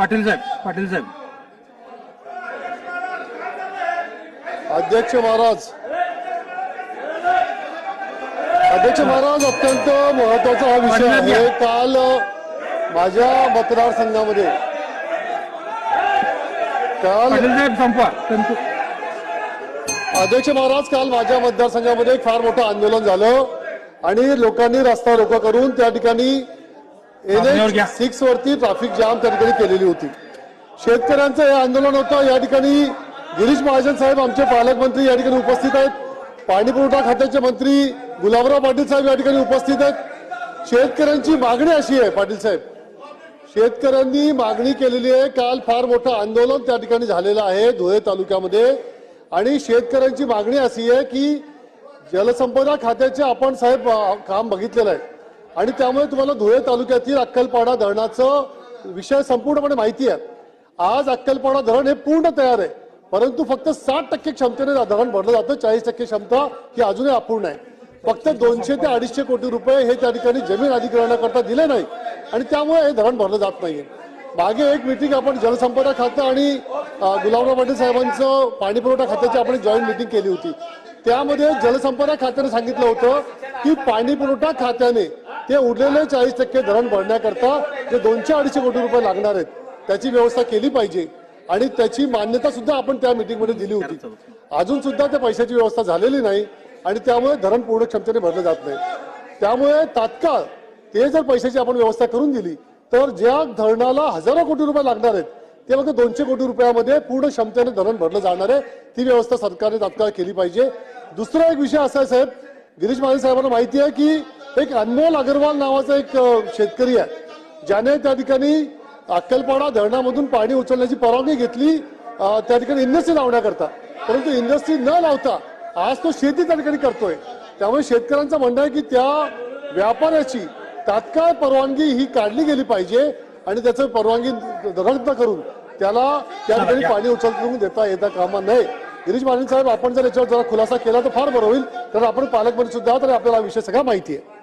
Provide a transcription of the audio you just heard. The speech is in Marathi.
पाटील साहेब पाटील साहेब. अध्यक्ष महाराज. अध्यक्ष महाराज अत्यंत महत्त्वाचा हा विषय आहे. काल माझ्या मतदारसंघामध्ये काल अध्यक्ष महाराज काल माझ्या मतदारसंघामध्ये एक फार मोठं आंदोलन झालं आणि लोकांनी रस्ता रोको करून त्या ठिकाणी सिक्स वरती ट्रॅफिक जाम त्या ठिकाणी केलेली होती. शेतकऱ्यांचं हे आंदोलन होतं या ठिकाणी गिरीश महाजन साहेब आमचे पालकमंत्री या ठिकाणी उपस्थित आहेत. पाणी पुरवठा खात्याचे मंत्री गुलाबराव पाटील साहेब या ठिकाणी उपस्थित आहेत. शेतकऱ्यांची मागणी अशी आहे पाटील साहेब. शेतकऱ्यांनी मागणी केलेली आहे काल फार मोठं आंदोलन त्या ठिकाणी झालेलं आहे धुळे तालुक्यामध्ये. आणि शेतकऱ्यांची मागणी अशी आहे की जलसंपदा खात्याचे आपण साहेब काम बघितलेलं आहे. आणि त्यामुळे तुम्हाला धुळे तालुक्यातील अक्कलपाडा धरणाचं विषय संपूर्णपणे माहिती आहे. आज अक्कलपाडा धरण हे पूर्ण तयार आहे. परंतु फक्त साठ टक्के क्षमतेने धरण भरलं जातं. चाळीस टक्के क्षमता ही अजूनही अपूर्ण आहे. फक्त दोनशे ते अडीचशे कोटी रुपये हे त्या ठिकाणी जमीन अधिग्रहणाकरता दिले नाही आणि त्यामुळे हे धरण भरलं जात नाहीये. मागे एक मिटिंग आपण जलसंपदा खातं आणि गुलाबराव पाटील साहेबांचं पाणी पुरवठा खात्याची आपण जॉईंट मिटिंग केली होती. त्यामध्ये जलसंपदा खात्याने सांगितलं होतं की पाणी पुरवठा खात्याने ते उरलेले चाळीस टक्के धरण भरण्याकरता जे दोनशे अडीचशे कोटी रुपये लागणार आहेत त्याची व्यवस्था केली पाहिजे. आणि त्याची मान्यता सुद्धा आपण त्या मीटिंगमध्ये दिली होती. अजून सुद्धा त्या पैशाची व्यवस्था झालेली नाही आणि त्यामुळे धरण पूर्ण क्षमतेने भरलं जात नाही. त्यामुळे तात्काळ ते जर पैशाची आपण व्यवस्था करून दिली तर ज्या धरणाला हजारो कोटी रुपये लागणार आहेत ते फक्त दोनशे कोटी रुपयामध्ये पूर्ण क्षमतेने धरण भरलं जाणार आहे. ती व्यवस्था सरकारने तात्काळ केली पाहिजे. दुसरा एक विषय असा आहे साहेब गिरीश महाजन साहेबांना माहिती आहे की एक अनमोल अग्रवाल नावाचा एक शेतकरी आहे. ज्याने त्या ठिकाणी अक्कलपाडा धरणामधून पाणी उचलण्याची परवानगी घेतली त्या ठिकाणी इंडस्ट्री लावण्याकरता. परंतु इंडस्ट्री न लावता आज तो शेती त्या ठिकाणी करतोय. त्यामुळे शेतकऱ्यांचं म्हणणं आहे की त्या व्यापाऱ्याची तात्काळ परवानगी ही काढली गेली पाहिजे आणि त्याचं परवानगी रद्द करून त्याला त्या ठिकाणी पाणी उचलून देता येता कामा नये. गिरीश महाजन साहेब आपण जर याच्यावर जरा खुलासा केला तर फार बरं होईल. कारण आपण पालकमंत्री सुद्धा आणि आपल्याला विषय सगळा माहिती आहे.